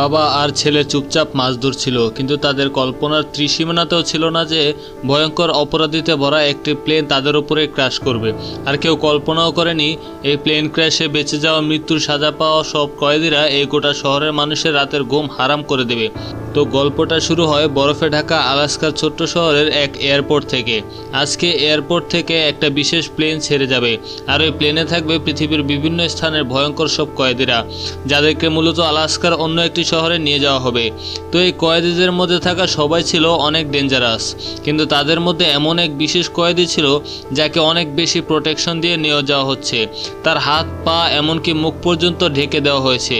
বাবা আর ছেলে চুপচাপ মাছ ধরছিল, কিন্তু তাদের কল্পনার ত্রিসীমানাতেও ছিল না যে ভয়ঙ্কর অপরাধীতে ভরা একটি প্লেন তাদের উপরে ক্র্যাশ করবে। আর কেউ কল্পনাও করেনি, এই প্লেন ক্র্যাশে বেঁচে যাওয়া মৃত্যুর সাজা পাওয়া সব কয়েদিরা এই গোটা শহরের মানুষের রাতের ঘুম হারাম করে দেবে। তো গল্পটা শুরু হয় বরফে ঢাকা, আলাস্কার ছোট্ট শহরের এক এয়ারপোর্ট থেকে। আজকে এয়ারপোর্ট থেকে একটা বিশেষ প্লেন ছেড়ে যাবে। আর ওই প্লেনে থাকবে পৃথিবীর বিভিন্ন স্থানের ভয়ঙ্কর সব কয়েদিরা, যাদেরকে মূলত আলাস্কার অন্য একটি শহরে নিয়ে যাওয়া হবে। তো এই কয়েদিদের মধ্যে থাকা সবাই ছিল অনেক ডেঞ্জারাস কিন্তু তাদের মধ্যে এমন এক বিশেষ কয়েদি ছিল যাকে অনেক বেশি প্রোটেকশন দিয়ে নিয়ে যাওয়া হচ্ছে। তার হাত, পা, এমনকি মুখ পর্যন্ত ঢেকে দেওয়া হয়েছে।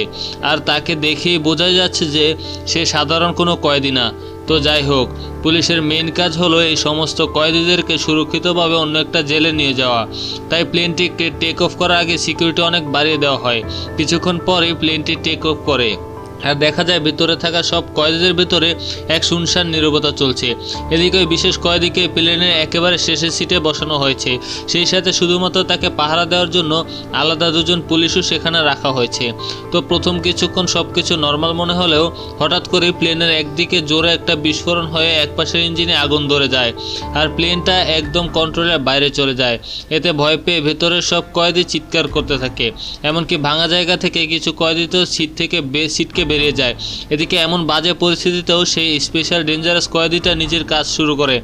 আর তাকে দেখেই বোঝা যাচ্ছে যে সে সাধারণ কোনো কয়েদি না। তো যাই হোক, পুলিশের মেন কাজ হলো এই সমস্ত কয়েদিদেরকে সুরক্ষিতভাবে অন্য একটা জেলে নিয়ে যাওয়া। তাই প্লেনটিকে টেক অফ করার আগে সিকিউরিটি অনেক বাড়িয়ে দেওয়া হয়। কিছুক্ষণ পরেই প্লেনটি টেক অফ করে। আর দেখা যায় ভেতরে থাকা সব কয়েদিদের ভেতরে এক শুনশান নীরবতা চলছে। এদিকে বিশেষ কয়েদিকে প্লেনের একেবারে শেষের সিটে বসানো হয়েছে। সেই সাথে শুধুমাত্র তাকে পাহারা দেওয়ার জন্য আলাদা দুজন পুলিশও সেখানে রাখা হয়েছে। তো প্রথম কিছুক্ষণ সব কিছু নর্মাল মনে হলেও হঠাৎ করে প্লেনের একদিকে জোরে একটা বিস্ফোরণ হয়ে একপাশের ইঞ্জিনে আগুন ধরে যায় আর প্লেনটা একদম কন্ট্রোলের বাইরে চলে যায়। এতে ভয় পেয়ে ভেতরের সব কয়েদি চিৎকার করতে থাকে। এমনকি ভাঙা জায়গা থেকে কিছু কয়েদি তো সিট থেকে বে সিটকে বেরিয়ে যায়। এদিকে এমন বাজে পরিস্থিতিতেও সেই স্পেশাল ডেঞ্জারাস কয়েদিটা নিজের কাজ শুরু করে।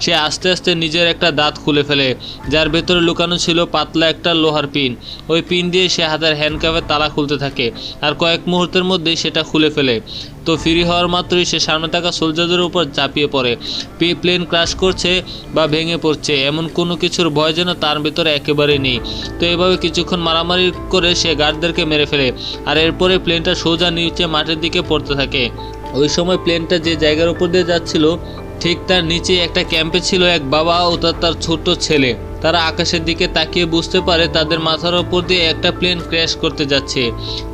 সে আস্তে আস্তে নিজের একটা দাঁত খুলে ফেলে, যার ভেতরে লুকানো ছিল পাতলা একটা লোহার পিন। ওই পিন দিয়ে সে হাতের হ্যান্ডকাপের তালা খুলতে থাকে, আর কয়েক মুহূর্তের মধ্যেই সেটা খুলে ফেলে। তো ফ্রি হওয়ার মাত্রই সে সামনে থাকা সোলজারদের উপর ঝাঁপিয়ে পড়ে। পে প্লেন ক্রাশ করছে বা ভেঙে পড়ছে, এমন কোনো কিছুর ভয় যেন তার ভেতরে একেবারে নেই। তো এভাবে কিছুক্ষণ মারামারি করে সে গার্ডদেরকে মেরে ফেলে, আর এরপরে প্লেনটা সোজা নিচে মাঠের দিকে পড়তে থাকে। ওই সময় প্লেনটা যে জায়গার উপর দিয়ে যাচ্ছিল, ঠিক তার নিচে একটা ক্যাম্পে ছিল এক বাবা ও তার তার ছোট্ট ছেলে। তারা আকাশের দিকে তাকিয়ে বুঝতে পারে তাদের মাথার ওপর দিয়ে একটা প্লেন ক্র্যাশ করতে যাচ্ছে।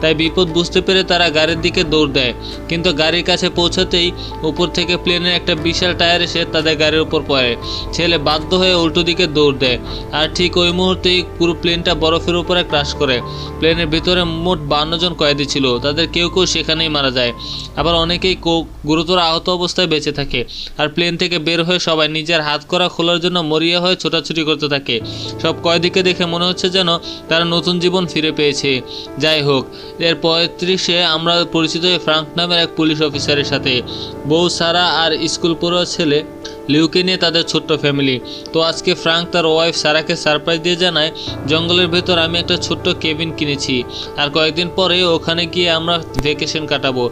তাই বিপদ বুঝতে পেরে তারা গাড়ির দিকে দৌড় দেয়। কিন্তু গাড়ির কাছে পৌঁছাতেই উপর থেকে প্লেনের একটা বিশাল টায়ার এসে তাদের গাড়ির উপর পড়ে। ছেলে বাধ্য হয়ে উল্টো দিকে দৌড় দেয়। আর ঠিক ওই মুহূর্তেই পুরো প্লেনটা বরফের উপরে ক্রাশ করে। প্লেনের ভিতরে মোট বান্ন জন কয়েদি ছিল। তাদের কেউ কেউ সেখানেই মারা যায়। আবার অনেকেই গুরুতর আহত অবস্থায় বেঁচে থাকে। আর প্লেন থেকে বের হয়ে সবাই নিজের হাত করা খোলার জন্য মরিয়া হয়ে ছোটাছুটি করতে থাকে। সব কয়েদিকে দেখে মনে হচ্ছে যেন তারা নতুন জীবন ফিরে পেয়েছে। যাই হোক, এর পঁয়ত্রিশে আমরা পরিচিত হই ফ্রাঙ্ক নামের এক পুলিশ অফিসারের সাথে। বউ সারা আর স্কুল পড়ুয়া ছেলে লিউকে নিয়ে তাদের ছোট্ট ফ্যামিলি। তো আজকে ফ্রাঙ্ক তার ওয়াইফ সারাকে সারপ্রাইজ দিয়ে জানায়, জঙ্গলের ভেতর আমি একটা ছোট্ট কেবিন কিনেছি আর কয়েকদিন পরে ওখানে গিয়ে আমরা ভেকেশন কাটাবো।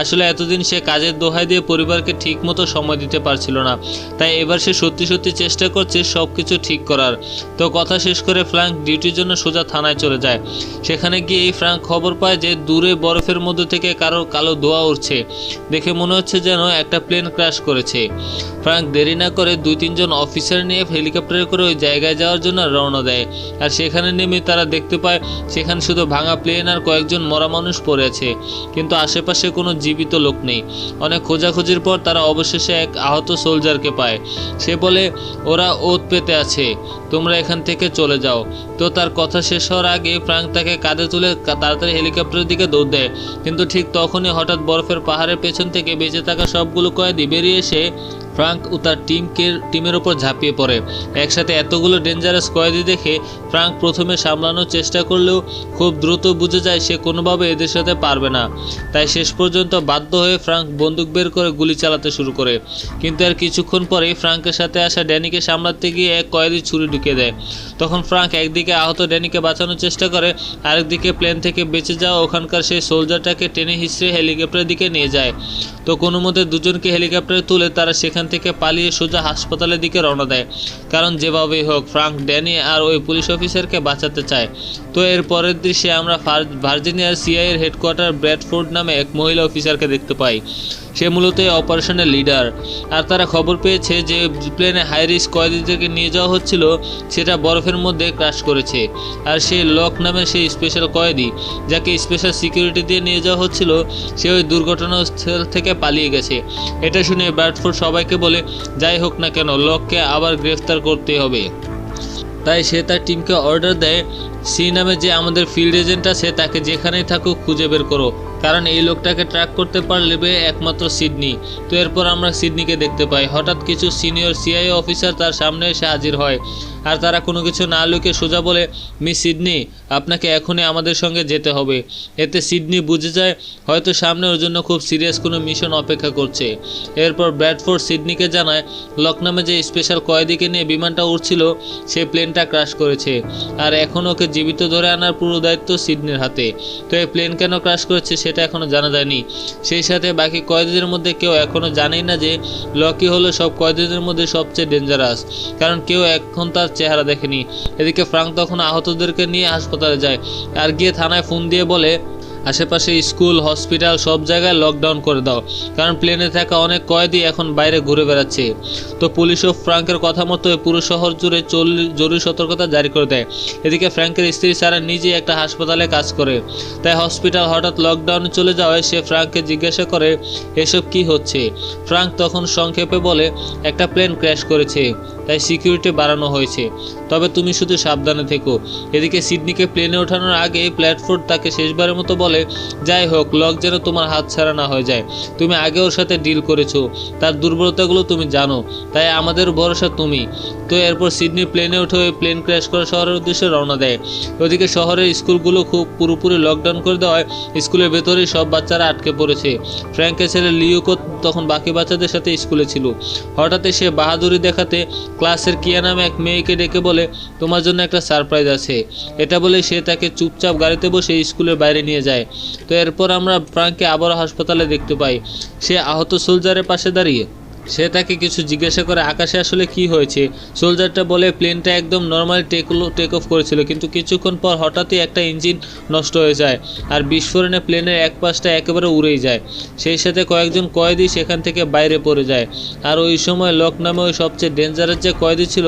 আসলে এতদিন সে কাজের দোহাই দিয়ে পরিবারকে ঠিকমতো সময় দিতে পারছিল না। তাই এবার সে সত্যি সত্যি চেষ্টা করছে সব কিছু ঠিক করার। তো কথা শেষ করে ফ্রাঙ্ক ডিউটির জন্য সোজা থানায় চলে যায়। সেখানে গিয়ে এই ফ্রাঙ্ক খবর পায় যে দূরে বরফের মধ্যে থেকে কারোর কালো ধোয়া উঠছে দেখে মনে হচ্ছে যেন একটা প্লেন ক্র্যাশ করেছে। ফ্রাঙ্ক দেরি না করে দুই তিনজন অফিসার নিয়ে হেলিকপ্টারে করে ওই জায়গায় যাওয়ার জন্য রওনা দেয়। আর সেখানে নেমে তারা দেখতে পায়, সেখানে শুধু ভাঙা প্লেন আর কয়েকজন মরা মানুষ পড়ে আছে। কিন্তু আশেপাশে কোনো জীবিত লোক নেই। অনেক খোঁজাখুঁজির পর তারা অবশেষে এক আহত সোলজারকে পায়। সে বলে, ওরা ওত পেতে আছে। তোমরা এখান থেকে চলে যাও। তো তার কথা শেষ হওয়ার আগে ফ্রাঙ্ক তাকে কাঁধে তুলে তাড়াতাড়ি হেলিকপ্টারের দিকে দৌড় দেয়। কিন্তু ঠিক তখনই হঠাৎ বরফের পাহাড়ের পেছন থেকে বেঁচে থাকা সবগুলো কয়েদি বেরিয়ে এসে ফ্রাঙ্ক ও তার টিমকে টিমের ওপর ঝাঁপিয়ে পড়ে। একসাথে এতগুলো ডেঞ্জারাস কয়েদি দেখে ফ্রাঙ্ক প্রথমে সামলানোর চেষ্টা করলেও খুব দ্রুত বুঝে যায় সে কোনোভাবে এদের সাথে পারবে না। তাই শেষ পর্যন্ত বাধ্য হয়ে ফ্রাঙ্ক বন্দুক বের করে গুলি চালাতে শুরু করে। কিন্তু আর কিছুক্ষণ পরেই ফ্রাঙ্কের সাথে আসা ড্যানিকে সামলাতে গিয়ে এক কয়েদি ছুরি ঢুকে দেয়। তখন ফ্রাঙ্ক একদিকে আহত ড্যানিকে বাঁচানোর চেষ্টা করে, আরেকদিকে প্লেন থেকে বেঁচে যাওয়া ওখানকার সেই সোলজারটাকে টেনে হিসড়ে হেলিকপ্টারের দিকে নিয়ে যায়। তো কোনো মতে দুজনকে হেলিকপ্টারে তুলে তারা সেখান থেকে পালিয়ে সোজা হাসপাতালের দিকে রওনা দেয়। কারণ যেভাবেই হোক, ফ্রাঙ্ক, ড্যানি আর ওই পুলিশ অফিসারকে বাঁচাতে চায়। তো এর পরের দৃশ্যে আমরা ভার্জিনিয়ার সিআইয়ের হেডকোয়ার্টার ব্র্যাডফোর্ড নামে এক মহিলা অফিসারকে দেখতে পাই। সে মূলত অপারেশনের লিডার আর তারা খবর পেয়েছে যে প্লেনে হাই রিস্ক কয়েদিদেরকে নিয়ে যাওয়া হচ্ছিল, সেটা বরফের মধ্যে ক্রাশ করেছে। আর সেই লক নামে সেই স্পেশাল কয়েদি, যাকে স্পেশাল সিকিউরিটি দিয়ে নিয়ে যাওয়া হচ্ছিল, সে ওই দুর্ঘটনাস্থল থেকে পালিয়ে গেছে। এটা শুনে ব্র্যাডফোর্ড সবাইকে বলে, যাই হোক না কেন লককে আবার গ্রেফতার করতে হবে। তাই সে তার টিমকে অর্ডার দেয়। সি নামে যে আমাদের ফিল্ড এজেন্ট আছে তাকে যেখানেই থাকুক খুঁজে বের করো। কারণ এই লোকটাকে ট্র্যাক করতে পারলে একমাত্র সিডনি। তো এরপর আমরা সিডনিকে দেখতে পাই। হঠাৎ কিছু সিনিয়র সিআই অফিসার তার সামনে এসে হাজির হয়। আর তারা কোনো কিছু না লুকে সোজা বলে, মিস সিডনি, আপনাকে এখনই আমাদের সঙ্গে যেতে হবে। এতে সিডনি বুঝে যায়, হয়তো সামনে ওর জন্য খুব সিরিয়াস কোনো মিশন অপেক্ষা করছে। এরপর ব্র্যাডফোর্ড সিডনিকে জানায়, লক নামে যে স্পেশাল কয়েদিকে নিয়ে বিমানটা উঠছিল সে প্লেনটা ক্রাশ করেছে। আর এখন ওকে জীবিত ধরে আনার পুরো দায়িত্ব সিডনির হাতে। তো এই প্লেন কেন ক্রাশ করেছে সেটা এখনও জানা যায়নি। সেই সাথে বাকি কয়েদিদের মধ্যে কেউ এখনও জানেই না যে লকি হলো সব কয়েদিদের মধ্যে সবচেয়ে ডেঞ্জারাস। কারণ কেউ এখন তার চেহারা দেখেনি। এদিকে ফ্রাঙ্ক তখন আহতদেরকে নিয়ে হাসপাতালে যায় আর গিয়ে থানায় ফোন দিয়ে বলে, আশেপাশে স্কুল, হসপিটাল সব জায়গায় লকডাউন করে দাও, কারণ প্লেনে থাকা অনেক কয়েদি এখন বাইরে ঘুরে বেড়াচ্ছে। তো পুলিশও ফ্রাঙ্কের কথা মতো পুরো শহর জুড়ে জরুরি সতর্কতা জারি করে দেয়। এদিকে ফ্র্যাঙ্কের স্ত্রী সারা নিজেই একটা হাসপাতালে কাজ করে। তাই হসপিটাল হঠাৎ লকডাউনে চলে যাওয়ায় সে ফ্রাঙ্ককে জিজ্ঞাসা করে, এসব কি হচ্ছে? ফ্রাঙ্ক তখন সংক্ষেপে বলে, একটা প্লেন ক্র্যাশ করেছে। তাই সিকিউরিটি বাড়ানো হয়েছে। তবে তুমি শুধু সাবধানে থেকো। এদিকে সিডনিকে প্লেনে ওঠানোর আগে প্ল্যাটফোর্ড তাকে শেষবারের মতো বলে, যাই হোক, লক যেন তোমার হাত ছাড়া না হয়ে যায়। তুমি আগে ওর সাথে ডিল করেছ। তার দুর্বলতাগুলো তুমি জানো। তাই আমাদের ভরসা তুমি। তো এরপর সিডনি প্লেনে উঠে ওই প্লেন ক্র্যাশ করা শহরের উদ্দেশ্যে রওনা দেয়। ওদিকে শহরের স্কুলগুলো খুব পুরোপুরি লকডাউন করে দেওয়ায় স্কুলের ভেতরেই সব বাচ্চারা আটকে পড়েছে। ফ্র্যাঙ্কের ছেলে লিওকো তখন বাকি বাচ্চাদের সাথে স্কুলে ছিল। হঠাৎ সে বাহাদুরি দেখাতে ক্লাসের কিয়া নামে এক মেয়েকে ডেকে বলে, তোমার জন্য একটা সারপ্রাইজ আছে। এটা বলে সে তাকে চুপচাপ গাড়িতে বসে স্কুলের বাইরে নিয়ে যায়। তো এরপর আমরা ফ্রাঙ্ককে আবারও হাসপাতালে দেখতে পাই। সে আহত সোলজারের পাশে দাঁড়িয়ে সে তাকে কিছু জিজ্ঞাসা করে, আকাশে আসলে কি হয়েছে? সোলজারটা বলে, প্লেনটা একদম নর্মাল টেক টেক অফ করেছিল, কিন্তু কিছুক্ষণ পর হঠাৎই একটা ইঞ্জিন নষ্ট হয়ে যায় আর বিস্ফোরণে প্লেনের এক পাশটা একেবারে উড়েই যায়। সেই সাথে কয়েকজন কয়েদি সেখান থেকে বাইরে পড়ে যায়। আর ওই সময় লক নামে ওই সবচেয়ে ডেঞ্জারাস যে কয়েদি ছিল,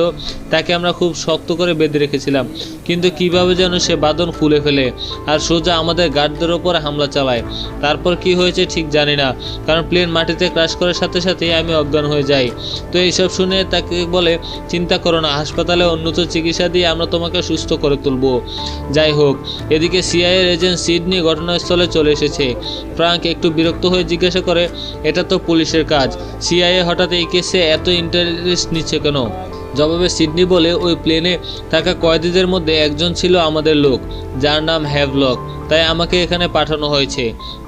তাকে আমরা খুব শক্ত করে বেঁধে রেখেছিলাম। কিন্তু কীভাবে যেন সে বাঁধন খুলে ফেলে আর সোজা আমাদের গার্ডদের ওপর হামলা চালায়। তারপর কি হয়েছে ঠিক জানি না, কারণ প্লেন মাটিতে ক্রাশ করার সাথে সাথেই আমি অজ্ঞান হয়ে যায় তো এইসব শুনে তাকে বলে, চিন্তা করো না, হাসপাতালে উন্নত চিকিৎসা দিয়ে আমরা তোমাকে সুস্থ করে তুলব। যাই হোক, এদিকে সিআইয়ের এজেন্ট সিডনি ঘটনাস্থলে চলে এসেছে। ফ্রাঙ্ক একটু বিরক্ত হয়ে জিজ্ঞাসা করে, এটা তো পুলিশের কাজ। সিআইএ হঠাৎ এই কেসে এত ইন্টারেস্ট নিচ্ছে কেন? জবাবে সিডনি বলে ওই প্লেনে থাকা কয়েদিদের মধ্যে একজন ছিল আমাদের লোক, যার নাম হ্যাভলক। তাই আমাকে এখানে পাঠানো হয়েছে।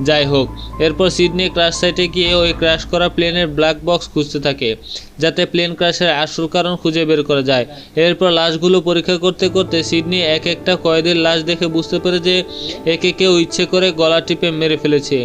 যাই হোক, এরপর সিডনি ক্রাশ সাইটে গিয়ে ওই ক্র্যাশ করা প্লেনের ব্ল্যাক বক্স খুঁজতে থাকে, যাতে প্লেন ক্র্যাশের আসল কারণ খুঁজে বের করা যায়। এরপর লাশগুলো পরীক্ষা করতে করতে সিডনি এক একটা কয়েদের লাশ দেখে বুঝতে পারে যে একে কেউ ইচ্ছে করে গলা টিপে মেরে ফেলেছে।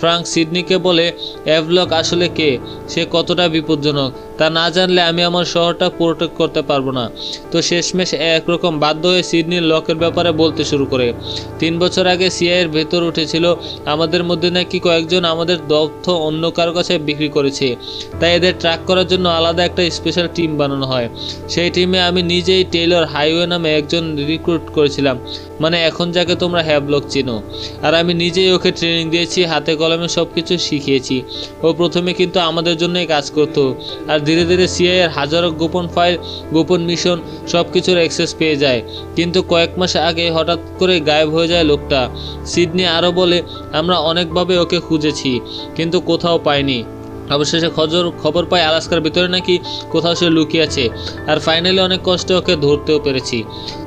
ফ্রাঙ্ক সিডনিকে বলে অ্যাভলক আসলে কে? সে কতটা বিপজ্জনক? তা না জানলে আমি আমার শহরটা প্রোটেক্ট করতে পারব না। তো শেষমেশ একরকম বাধ্য হয়ে সিডনির লকের ব্যাপারে বলতে শুরু করে। তিন বছর আগে সিআইয়ের ভেতর উঠেছিল, আমাদের মধ্যে নাকি কয়েকজন আমাদের তথ্য অন্য কারও কাছে বিক্রি করেছে। তাই এদের ট্র্যাক করার জন্য আলাদা একটা স্পেশাল টিম বানানো হয়। সেই টিমে আমি নিজেই টেইলর হাইওয়ে নামে একজন রিক্রুট করেছিলাম। মানে এখন যাকে তোমরা হ্যাবলক চেনো। আর আমি নিজেই ওকে ট্রেনিং দিয়েছি, হাতে কলমে সব কিছু শিখিয়েছি। ও প্রথমে কিন্তু আমাদের জন্যই কাজ করতো। আর ধীরে ধীরে সিআইয়ের হাজারো গোপন ফাইল, গোপন মিশন সব কিছুর অ্যাক্সেস পেয়ে যায়। কিন্তু কয়েক মাস আগে হঠাৎ করে গায়েব হয়ে যায় লোকটা। সিডনি আরও বলে, আমরা অনেকভাবে ওকে খুঁজেছি, কিন্তু কোথাও পাইনি। অবশেষে খজর, খবর পাই আলাস্কার ভিতরে নাকি কোথাও সে লুকিয়ে আছে। আর ফাইনালি অনেক কষ্টে ওকে ধরতেও পেরেছি।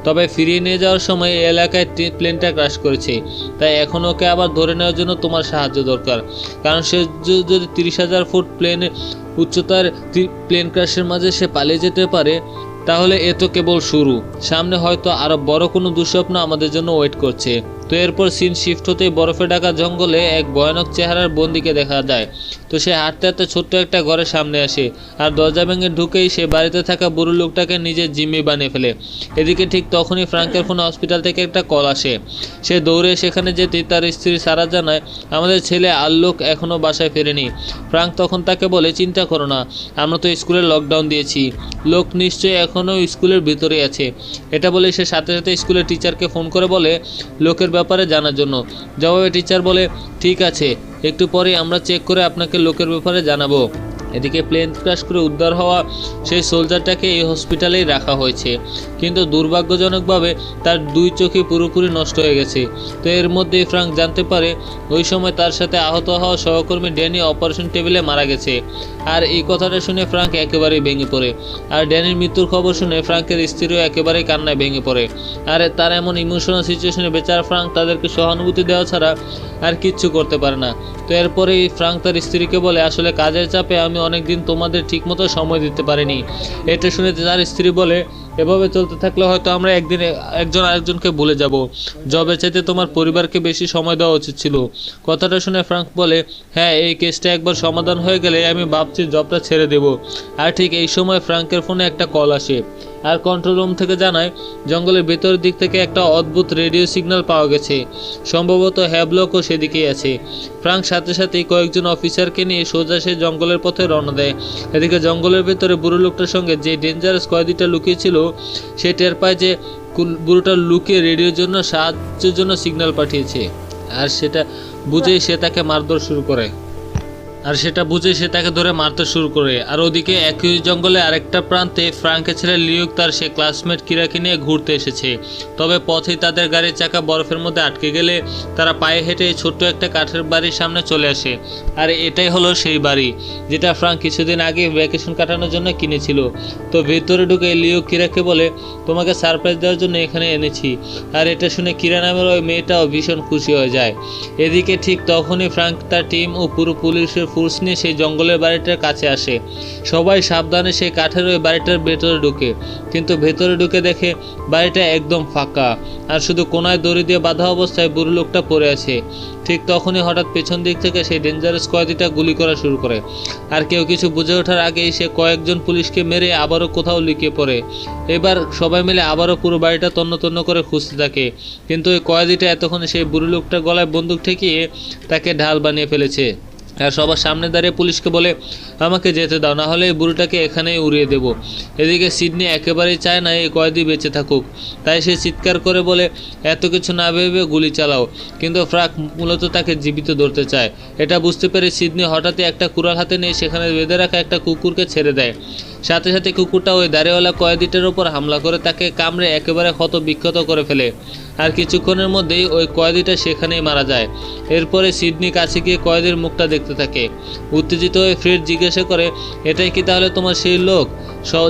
তবে ফিরিয়ে নিয়ে যাওয়ার সময় এই এলাকায় প্লেনটা ক্রাশ করেছে। তাই এখন ওকে আবার ধরে নেওয়ার জন্য তোমার সাহায্য দরকার। কারণ সে যদি তিরিশ হাজার ফুট প্লেনে উচ্চতার প্লেন ক্রাশের মাঝে সে পালিয়ে যেতে পারে, তাহলে এ তো কেবল শুরু। সামনে হয়তো আরও বড় কোনো দুঃস্বপ্ন আমাদের জন্য ওয়েট করছে। তো এরপর সিন শিফট হতেই বরফে ঢাকা জঙ্গলে এক ভয়ানক চেহারার বন্দিকে দেখা যায়। তো সে হাঁটতে হাঁটতে ছোট্ট একটা ঘরের সামনে আসে আর দরজা ভেঙে ঢুকেই সে বাড়িতে থাকা বুড়ো লোকটাকে নিজের জিম্মি বানিয়ে ফেলে। এদিকে ঠিক তখনই ফ্রাঙ্কের ফোনে হসপিটাল থেকে একটা কল আসে। সে দৌড়ে সেখানে যেতে তার স্ত্রী সারা জানায়, আমাদের ছেলে আল্লোক এখনও বাসায় ফেরেনি। ফ্রাঙ্ক তখন তাকে বলে, চিন্তা করো না, আমরা তো স্কুলে লকডাউন দিয়েছি। লোক নিশ্চয়ই এখনও স্কুলের ভিতরে আছে। এটা বলে সে সাথে সাথে স্কুলের টিচারকে ফোন করে বলে, লোকের ব্যাপারে জানার জন্য। জবাবে টিচার বলে, ঠিক আছে, একটু পরে আমরা চেক করে আপনাকে লোকের ব্যাপারে জানাব। এদিকে প্লেন ক্রাশ করে উদ্ধার হওয়া সেই সোলজারটাকে এই হসপিটালেই রাখা হয়েছে। কিন্তু দুর্ভাগ্যজনকভাবে তার দুই চোখই পুরোপুরি নষ্ট হয়ে গেছে। তো এর মধ্যেই ফ্রাঙ্ক জানতে পারে, ওই সময় তার সাথে আহত হওয়া সহকর্মী ড্যানি অপারেশন টেবিলে মারা গেছে। আর এই কথাটা শুনে ফ্রাঙ্ক একেবারেই ভেঙে পড়ে। আর ড্যানির মৃত্যুর খবর শুনে ফ্রাঙ্কের স্ত্রীও একেবারেই কান্নায় ভেঙে পড়ে। আর তার এমন ইমোশনাল সিচুয়েশনে বেচারা ফ্রাঙ্ক তাদেরকে সহানুভূতি দেওয়া ছাড়া আর কিচ্ছু করতে পারে না। তো এরপরেই ফ্রাঙ্ক তার স্ত্রীকে বলে, আসলে কাজের চাপে আমি অনেকদিন তোমাদের ঠিকমতো সময় দিতে পারিনি। এটা শুনে তার স্ত্রী বলে, এভাবে চলতে থাকলে হয়তো আমরা একদিন একজন আরেকজনকে ভুলে যাব। জবের চাইতে তোমার পরিবারকে বেশি সময় দেওয়া উচিত ছিল। কথাটা শুনে ফ্রাঙ্ক বলে হ্যাঁ এই কেসটা একবার সমাধান হয়ে গেলে আমি ভাবছি জবটা ছেড়ে দেব। আর ঠিক এই সময় ফ্রাঙ্কের ফোনে একটা কল আসে। আর কন্ট্রোল রুম থেকে জানায়, জঙ্গলের ভেতরের দিক থেকে একটা অদ্ভুত রেডিও সিগন্যাল পাওয়া গেছে। সম্ভবত হ্যাবলকও সেদিকেই আছে। ফ্রাঙ্ক সাথে সাথেই কয়েকজন অফিসারকে নিয়ে সোজা সে জঙ্গলের পথে রওনা দেয়। এদিকে জঙ্গলের ভেতরে বুড়ো লোকটার সঙ্গে যে ডেঞ্জারাস কয়েদিটা লুকিয়েছিল, সে টের পায় যে বুড়োটা লুকিয়ে রেডিওর জন্য সাহায্যের জন্য সিগন্যাল পাঠিয়েছে। আর সেটা বুঝেই সে তাকে মারধর শুরু করে। আর সেটা বুঝে সে তাকে ধরে মারতে শুরু করে। আর ওদিকে একই জঙ্গলে আরেকটা প্রান্তে ফ্রাঙ্কের ছেলে লিউক তার সে ক্লাসমেট কিরাকে নিয়ে ঘুরতে এসেছে। তবে পথেই তাদের গাড়ির চাকা বরফের মধ্যে আটকে গেলে তারা পায়ে হেঁটে ছোট্ট একটা কাঠের বাড়ির সামনে চলে আসে। আর এটাই হলো সেই বাড়ি, যেটা ফ্রাঙ্ক কিছুদিন আগে ভ্যাকেশন কাটানোর জন্য কিনেছিল। তো ভেতরে ঢুকে লিউক কিরাকে বলে, তোমাকে সারপ্রাইজ দেওয়ার জন্য এখানে এনেছি। আর এটা শুনে কিরা নামের ওই মেয়েটাও ভীষণ খুশি হয়ে যায়। এদিকে ঠিক তখনই ফ্রাঙ্ক তার টিম ও পুরো পুলিশের ফোর্স নিয়ে সেই জঙ্গলের বাড়িটার কাছে আসে। সবাই সাবধানে সেই কাঠের ওই বাড়িটার ভেতরে ঢুকে। কিন্তু ভেতরে ঢুকে দেখে বাড়িটা একদম ফাঁকা। আর শুধু কোনায় দড়ি দিয়ে বাঁধা অবস্থায় বুড়ো লোকটা পড়ে আছে। ঠিক তখনই হঠাৎ পেছন দিক থেকে সেই ডেঞ্জারাস কয়েদিটা গুলি করা শুরু করে। আর কেউ কিছু বুঝে ওঠার আগেই সে কয়েকজন পুলিশকে মেরে আবারও কোথাও লুকিয়ে পড়ে। এবার সবাই মিলে আবারও পুরো বাড়িটা তন্ন তন্ন করে খুঁজতে থাকে। কিন্তু ওই কয়েদিটা এতক্ষণে সেই বুড়ো লোকটার গলায় বন্দুক ঠেকিয়ে তাকে ঢাল বানিয়ে ফেলেছে। সবার সামনে দাঁড়িয়ে পুলিশকে বলে, আমাকে যেতে দাও, না হলে এই বুড়োটাকে এখানেই উড়িয়ে দেব। এদিকে সিডনি একেবারেই চায় না এই কয়েদি বেঁচে থাকুক। তাই সে চিৎকার করে বলে, এত কিছু না ভেবে গুলি চালাও। কিন্তু ফ্রাক মূলত তাকে জীবিত ধরতে চায়। এটা বুঝতে পেরে সিডনি হঠাৎই একটা কুড়াল হাতে নিয়ে সেখানে বেঁধে রাখা একটা কুকুরকে ছেড়ে দেয়। সাথে সাথে কুকুরটা ওই দাঁড়িয়েওয়ালা কয়েদিটার ওপর হামলা করে তাকে কামড়ে একেবারে ক্ষত বিক্ষত করে ফেলে। আর কিছুক্ষণের মধ্যেই ওই কয়েদিটা সেখানেই মারা যায়। এরপরে সিডনি কাছে গিয়ে কয়েদির মুখটা দেখতে থাকে। উত্তেজিত হয়ে ফ্রেড জিজ্ঞাসা করে, এটাই কি তাহলে তোমার সেই লোক?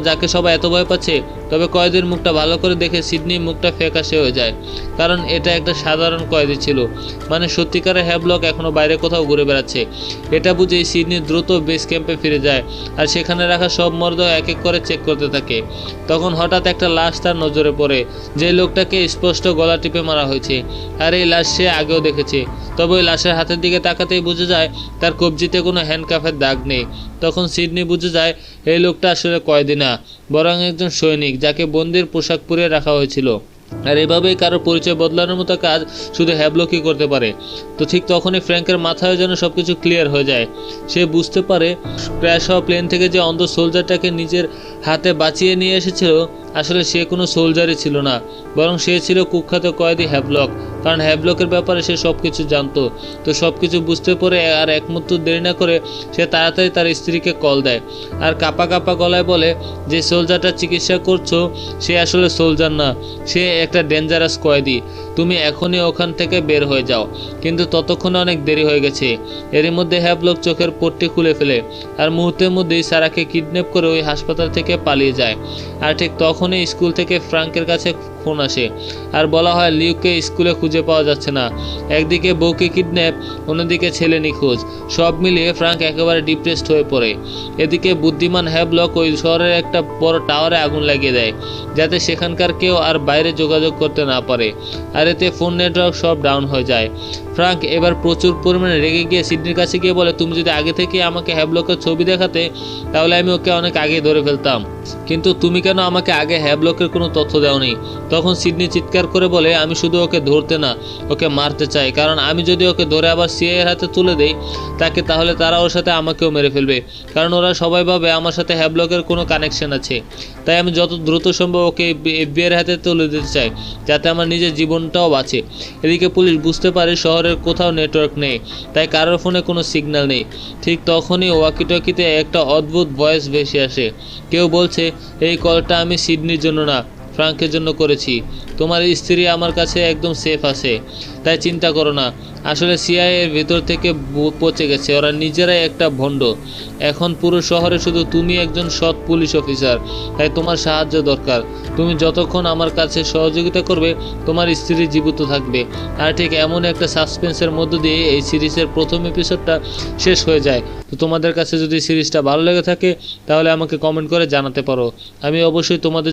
যাকে সবাই এত ভয় পাচ্ছে, তবে কয়েদির মুখটা ভালো করে দেখে সিডনি মুখটা ফ্যাকাশে হয়ে যায়। কারণ এটা একটা সাধারণ কয়েদি ছিল। মানে সত্যিকারের হ্যাবলক এখনও বাইরে কোথাও ঘুরে বেড়াচ্ছে। এটা বুঝে সিডনি দ্রুত বেস ক্যাম্পে ফিরে যায় আর সেখানে রাখা সব মর্দ এক এক করে চেক করতে থাকে। তখন হঠাৎ একটা লাশ তার নজরে পড়ে। যে লোকটাকে স্পষ্ট গলা টিপে মারা হয়েছে। আর এই লাশ সে আগেও দেখেছে। তবে ওই লাশের হাতের দিকে তাকাতেই বুঝে যায়, তার কবজিতে কোনো হ্যান্ডকাফের দাগ নেই। তখন সিডনি বুঝে যায়, এই লোকটা আসলে কয়েদি। না বরং একজন সৈনিক যাকে বন্দির পোশাক পরিয়ে রাখা হয়েছিল। আর এভাবেই কারও পরিচয় বদলানোর মতো কাজ শুধু হ্যাবলকই করতে পারে। তো ঠিক তখনই ফ্র্যাঙ্কের মাথায় যেন সব কিছু ক্লিয়ার হয়ে যায়। সে বুঝতে পারে ক্র্যাশ হওয়া প্লেন থেকে যে অন্ধ সোলজারটাকে নিজের হাতে বাঁচিয়ে নিয়ে এসেছিল, আসলে সে কোনো সোলজারই ছিল না, বরং সে ছিল কুখ্যাত কয়েদি হ্যাবলক। কারণ হ্যাভলকের ব্যাপারে সে সব কিছু জানতো। তো সব কিছু বুঝতে পরে আর এক মুহূর্ত দেরি না করে সে তাড়াতাড়ি তার স্ত্রীকে কল দেয়। আর কাপা কাপা গলায় বলে যে, সোলজারটা চিকিৎসা করছ? সে আসলে সোলজার না। সে একটা ডেঞ্জারাস কয়েদি। তুমি এখনই ওখান থেকে বের হয়ে যাও। কিন্তু ততক্ষণে অনেক দেরি হয়ে গেছে। এরই মধ্যে হ্যাভলক চোখের পট্টি খুলে ফেলে। আর মুহূর্তের মধ্যেই সারাকে কিডন্যাপ করে ওই হাসপাতাল থেকে পালিয়ে যায়। আর ঠিক তখনই স্কুল থেকে ফ্রাঙ্কের কাছে ফোন আসে। আর বলা হয় লিউকে স্কুলে খুঁজে পাওয়া যাচ্ছে না। একদিকে বউকে কিডন্যাপ অন্যদিকে ছেলে নিখোঁজ। সব মিলিয়ে ফ্রাঙ্ক একেবারে ডিপ্রেসড হয়ে পড়ে। এদিকে বুদ্ধিমান হ্যাবলক ওই শহরের একটা বড় টাওয়ারে আগুন লাগিয়ে দেয়, যাতে সেখানকার কেউ আর বাইরে যোগাযোগ করতে না পারে। আর এতে ফোন নেটওয়ার্ক সব ডাউন হয়ে যায়। ফ্রাঙ্ক এবার প্রচুর পরিমাণে রেগে গিয়ে সিডনির কাছে গিয়ে বলে, তুমি যদি আগে থেকে আমাকে হ্যাবলকের ছবি দেখাতে, তাহলে আমি ওকে অনেক আগে ধরে ফেলতাম। কিন্তু তুমি কেন আমাকে আগে হ্যাবলকের কোনো তথ্য দাওনি? তখন সিডনি চিৎকার করে বলে, আমি শুধু ওকে ধরতে না, ওকে মারতে চাই। কারণ আমি যদি ওকে ধরে আবার সিআই এর হাতে তুলে দেই, তাকে তাহলে তারা ওর সাথে আমাকেও মেরে ফেলবে। কারণ ওরা সবাই ভাবে আমার সাথে হ্যাবলকের কোনো কানেকশন আছে। তাই আমি যত দ্রুত সম্ভব ওকে এফবিআই এর হাতে তুলে দিতে চাই, যাতে আমার নিজের জীবনটাও বাঁচে। এদিকে পুলিশ বুঝতে পারে শহরের কোথাও নেটওয়ার্ক নেই, তাই কারোর ফোনে কোনো সিগন্যাল নেই। ঠিক তখনই ওয়াকিটকিতে একটা অদ্ভুত ভয়েস ভেসে আসে। কেউ বলছে এই কলটা আমি সিডনির জন্য না। ফ্রাঙ্কের জন্য করেছি। তোমার স্ত্রী আমার কাছে একদম সেফ আছে। তাই চিন্তা করো না। আসলে সিআই এর ভেতর থেকে পচে গেছে। ওরা নিজেরাই একটা ভণ্ড। এখন পুরো শহরে শুধু তুমি একজন সৎ পুলিশ অফিসার। তাই তোমার সাহায্য দরকার। তুমি যতক্ষণ আমার কাছে সহযোগিতা করবে, তোমার স্ত্রী জীবিত থাকবে। আর ঠিক এমন একটা সাসপেন্সের মধ্য দিয়ে এই সিরিজের প্রথম এপিসোডটা শেষ হয়ে যায়। তো তোমাদের কাছে যদি সিরিজটা ভালো লেগে থাকে, তাহলে আমাকে কমেন্ট করে জানাতে পারো। আমি অবশ্যই তোমাদের